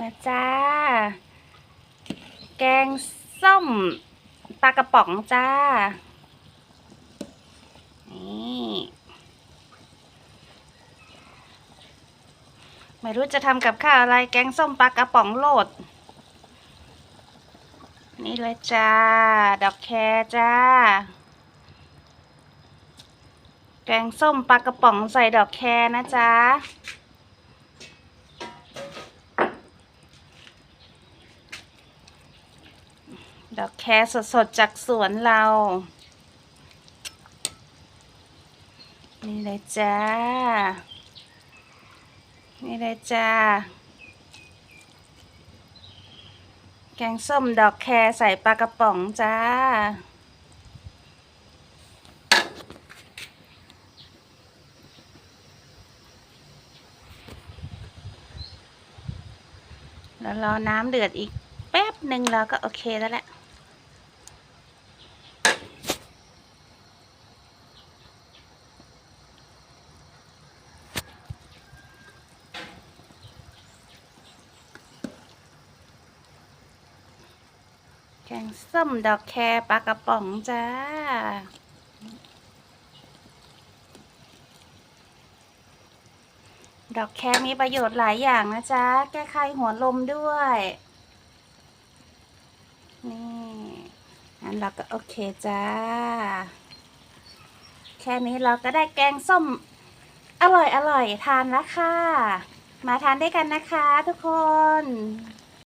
มาจ้า แกงส้มปลากระป๋องจ้า นี่ไม่รู้จะทำกับข้าวอะไรแกงส้มปลากระป๋องโลด นี่เลยจ้า ดอกแครจ้า แกงส้มปลากระป๋องใส่ดอกแครนะจ๊ะ ดอกแครสดๆจากสวนเรา นี่เลยจ้า นี่เลยจ้า แกงส้มดอกแครใส่ปลากระป๋องจ้า แล้วรอน้ำเดือดอีกแป๊บหนึ่งเราก็โอเคแล้วแหละ แกงส้มดอกแครปลากระป๋องจ้า ดอกแครมีประโยชน์หลายอย่างนะจ๊ะ แก้ไขหัวลมด้วย นี่งั้นเราก็โอเคจ้า แค่นี้เราก็ได้แกงส้มอร่อยอร่อยทานแล้วค่ะ มาทานด้วยกันนะคะทุกคน